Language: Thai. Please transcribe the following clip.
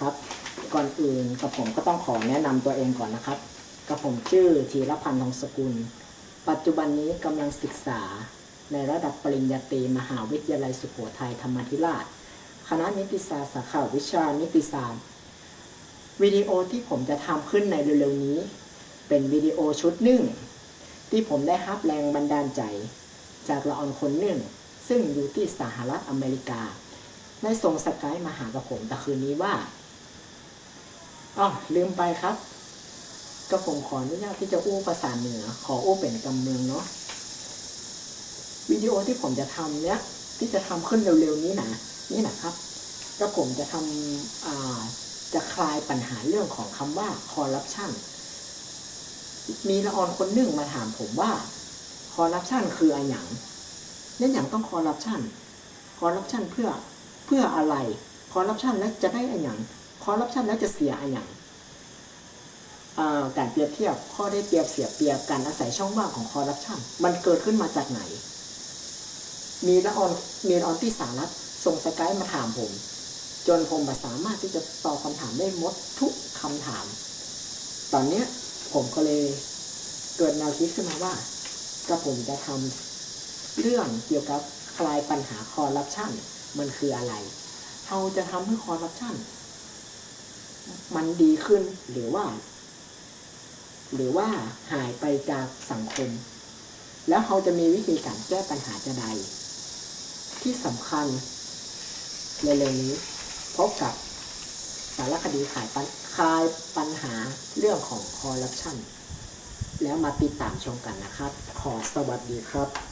ครับ ก่อนอื่นกับผมก็ต้องขอแนะนำตัวเองก่อนนะครับ กับผมชื่อธีรพันธ์ทองสกุล ปัจจุบันนี้กำลังศึกษา ในระดับปริญญาตรีมหาวิทยาลัยสุโขทัยธรรมธิราช คณะนิติศาสตร์สาขาวิชานิติศาสตร์ วิดีโอที่ผมจะทำขึ้นในเร็วๆนี้ เป็นวิดีโอชุดหนึ่ง ที่ผมได้รับแรงบันดาลใจ จากละออนคนหนึ่ง ซึ่งอยู่ที่สหรัฐอเมริกา ได้ส่งสกายมาหากับผมแต่คืนนี้ว่าอ๋อลืมไปครับ ก็ผมขออนุญาตที่จะอู้ภาษาเหนือ ขออู้เป็นกำเมืองเนาะวิดีโอที่ผมจะทำเนี้ยที่จะทำขึ้นเร็วๆนี้นะนี่นะครับก็ผมจะทำอ่าจะคลายปัญหาเรื่องของคำว่าคอร์รัปชันมีละออนคนหนึ่งมาถามผมว่าคอร์รัปชันคืออะไรอย่างนั่นอย่างต้องคอร์รัปชันคอร์รัปชันเพื่อ เพื่ออะไรคอร์รัปชันแล้วจะได้อะไรอย่างคอร์รัปชันแล้วจะเสียอะไรอย่างการเปรียบเทียบข้อได้เปรียบเสียเปรียบการอาศัยช่องว่างของคอร์รัปชันมันเกิดขึ้นมาจากไหน มีละออนมีละออนที่สารัฐส่งสกายมาถามผม จนผมสามารถที่จะตอบคำถามได้หมดทุกคำถาม ตอนเนี้ยผมก็เลยเกิดแนวคิดขึ้นมาว่าก็ผมจะทำเรื่องเกี่ยวกับคลายปัญหาคอร์รัปชัน มันคืออะไรเราจะทำให้คอร์รัปชันมันดีขึ้นหรือว่า หรือว่าหายไปจากสังคม แล้วเขาจะมีวิธีการแก้ปัญหาจะใด ที่สำคัญเร็วๆนี้พบกับสารคดีขายปัญคลายปัญหาเรื่องของคอร์รัปชันแล้วมาติดตามชมกันนะครับ ขอสวัสดีครับ